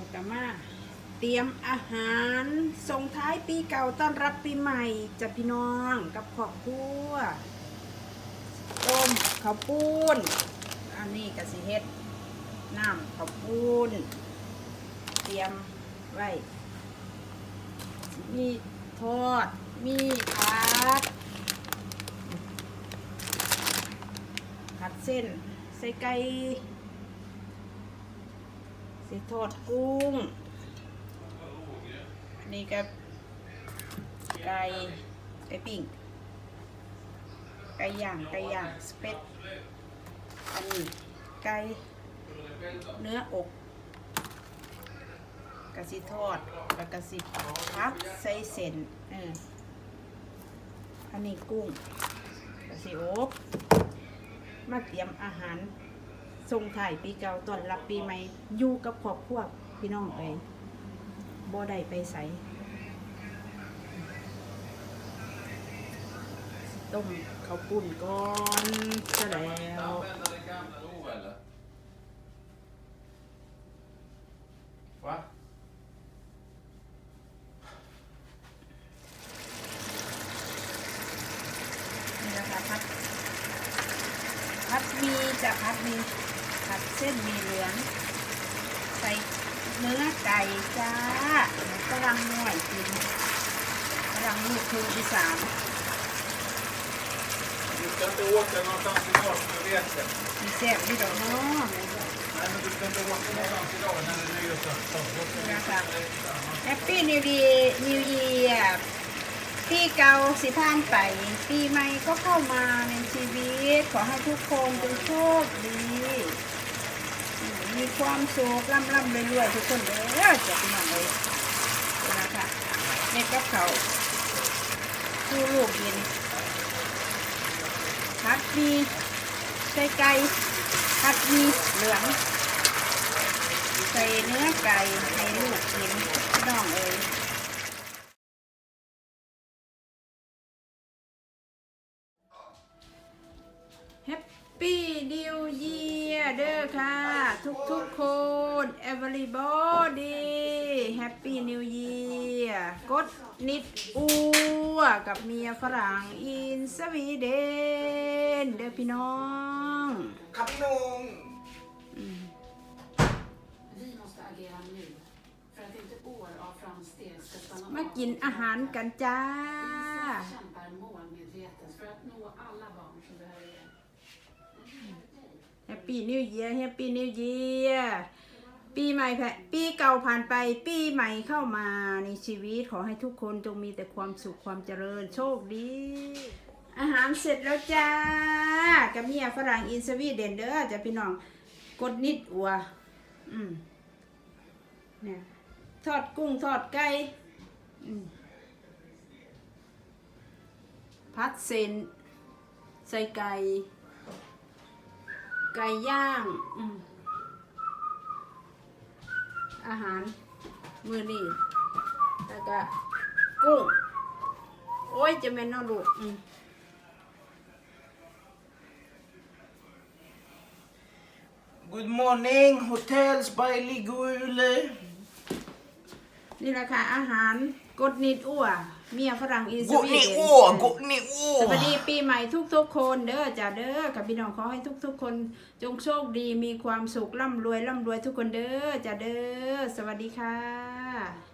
นี่ก็มาเตรียมอาหารส่งท้ายปีเก่าต้อนรับปีใหม่จะพี่น้องกับครอบครัวต้มข้าวปุ้น อันนี้ก็สิเฮ็ดน้ำข้าวปุ้น เตรียมไว้ มีทอด มีผัดผัดเส้น ใส่ไก่ ส่ทอดกุ้งอันนี้ก็ไก่ไก่ปิ้งไก่ย่างไก่ย่างสเปดอันนี้ไก่เนื้ออกกะสิทอดแล้วกะสิพับใส่เส้นเอออันนี้กุ้งกะสิอบมาเตรียมอาหาร ส่งถ่ายปีเก่าต้อนรับปีใหม่อยู่กับครอบครัวพี่น้องไปบ่ได้ไปใสต้มข้าวปุ้นก่อนซะแล้ว Använda det gamla nog eller? Va? นี่นะคะพัดพัดมีจะพัดมี ผัดเส้นมีเหลือง ใส่เนื้อไก่จ้ากำลังหน่วยกินกำลังลูกคืออีสาน Du ska inte åka någonstans idag som jag vet det. มีแซ่บที่ดอกเนาะ Nej men du ska inte åka någonstans idag när det är nyårsafton. นะคะแฮปปี้นิวีนิวเยียปีเก่าสิผ่านไป ปีใหม่ก็เข้ามาในชีวิต ขอให้ทุกคนจงโชคดี มีความสุขร่ำร่ำรวยๆทุกคนเด้อจะเป็นอย่างไรนะคะเม็ดกับเขาคู่ลูกกินผัดมีใส่ไก่ผัดมีเหลือง ใส่เนื้อไก่ให้ลูกกินน้องเอ้ย ปปี้นิวเยียร์เด้อค่ะ ทุกทุกๆคน everybody Happy New Year กดนิดอัวกับเมียฝรั่งอินสวีเดน เด้อพี่น้อง ครับพี่นุ่ง Vi måste agera nu för att inte år av framsteg ska stanna มา av. กินอาหารกันจ้า ISF ปีนิวเยียร์แฮปปี้นิวเยียปีใหม่แพปีเก่าผ่านไป ปีใหม่เข้ามาในชีวิตขอให้ทุกคนจงมีแต่ความสุขความเจริญโชคดี อาหารเสร็จแล้วจ้ากับเมียฝรั่งอินสวีเดนเด้อจะพี่น้องกดนิดอัว อืมเนี่ยทอดกุ้งทอดไก่พัดเซนใส่ไก่ ไก่ย่างอืมอาหาร มือนี่แล้วก็กุ้ง โอ้ย จะเป็นเนอลูกอืม Good morning, hotels by Ligule. นี่แหละค่ะอาหาร กดนิดอ้วเมียฝรั่งอีส Gå วี ni เดน å, gå ni สวัสดี å. ปีใหม่ทุกๆคนเด้อจ้าเด้อกับพี่น้องขอให้ทุกๆคน จงโชคดีมีความสุขร่ำรวยร่ำรวยทุกคนเด้อจ้าเด้อสวัสดีค่ะ